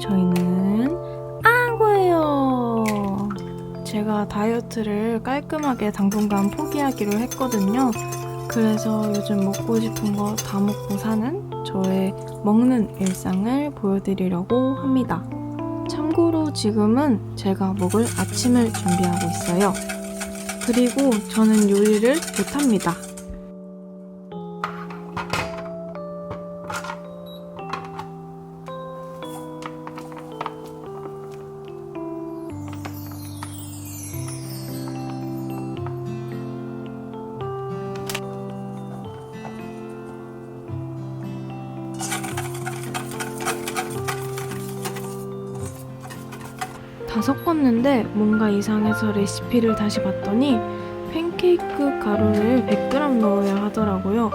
저희는 아구예요. 제가 다이어트를 깔끔하게 당분간 포기하기로 했거든요. 그래서 요즘 먹고 싶은 거 다 먹고 사는 저의 먹는 일상을 보여드리려고 합니다. 참고로 지금은 제가 먹을 아침을 준비하고 있어요. 그리고 저는 요리를 못합니다. 섞었는데 뭔가 이상해서 레시피를 다시 봤더니 팬케이크 가루를 100g 넣어야 하더라고요.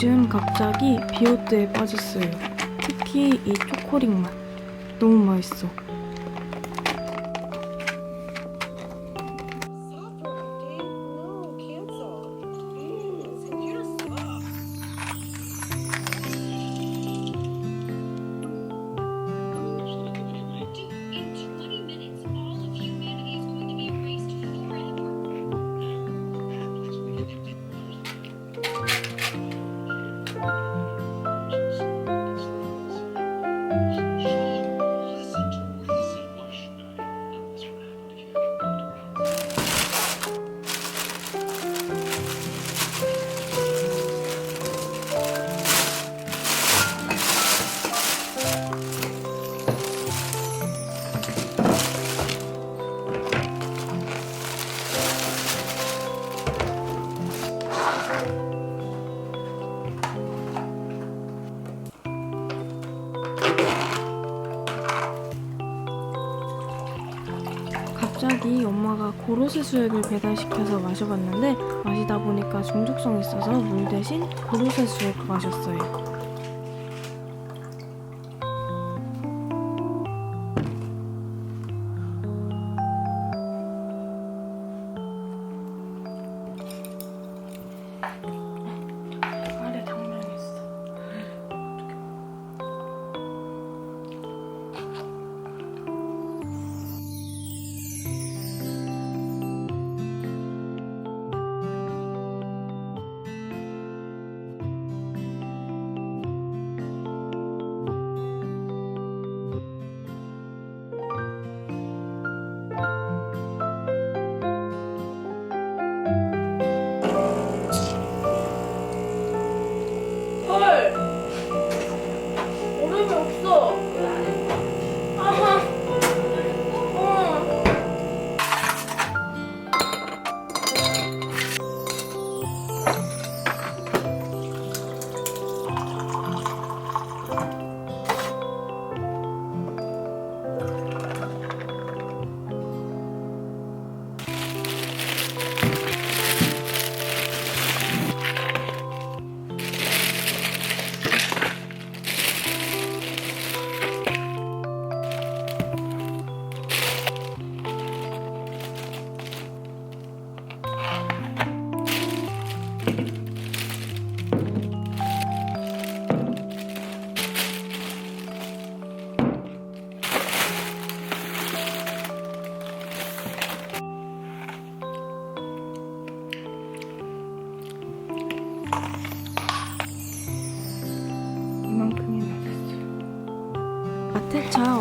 요즘 갑자기 비오트에 빠졌어요. 특히 이 초코링 맛. 너무 맛있어. 갑자기 엄마가 고로쇠 수액을 배달시켜서 마셔봤는데 마시다 보니까 중독성이 있어서 물 대신 고로쇠 수액 마셨어요.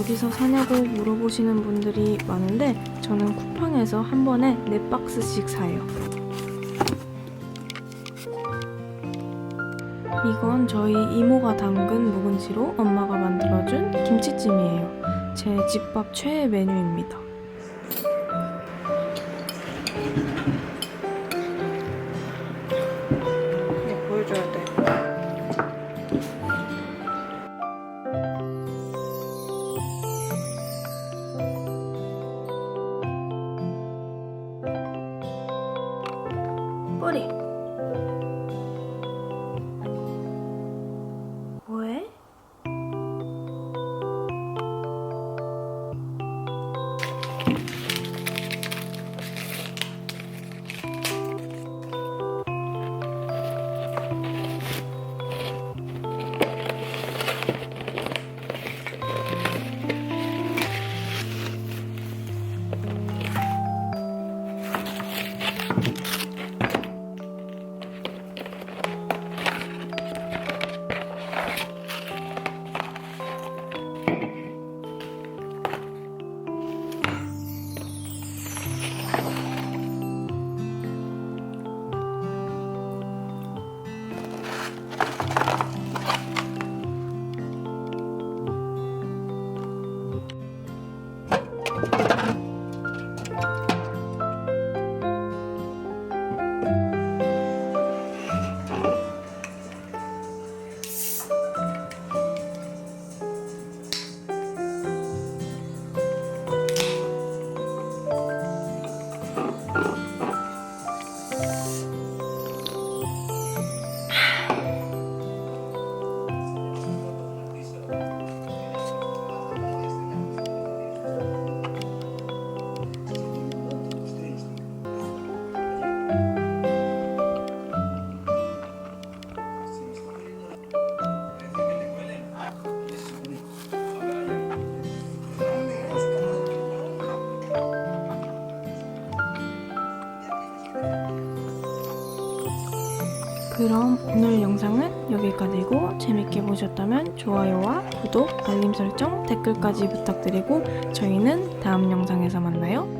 어디서 사냐고 물어보시는 분들이 많은데 저는 쿠팡에서 한 번에 네 박스씩 사요. 이건 저희 이모가 담근 묵은지로 엄마가 만들어준 김치찜이에요. 제 집밥 최애 메뉴입니다. 그럼 오늘 영상은 여기까지고 재밌게 보셨다면 좋아요와 구독, 알림 설정, 댓글까지 부탁드리고 저희는 다음 영상에서 만나요.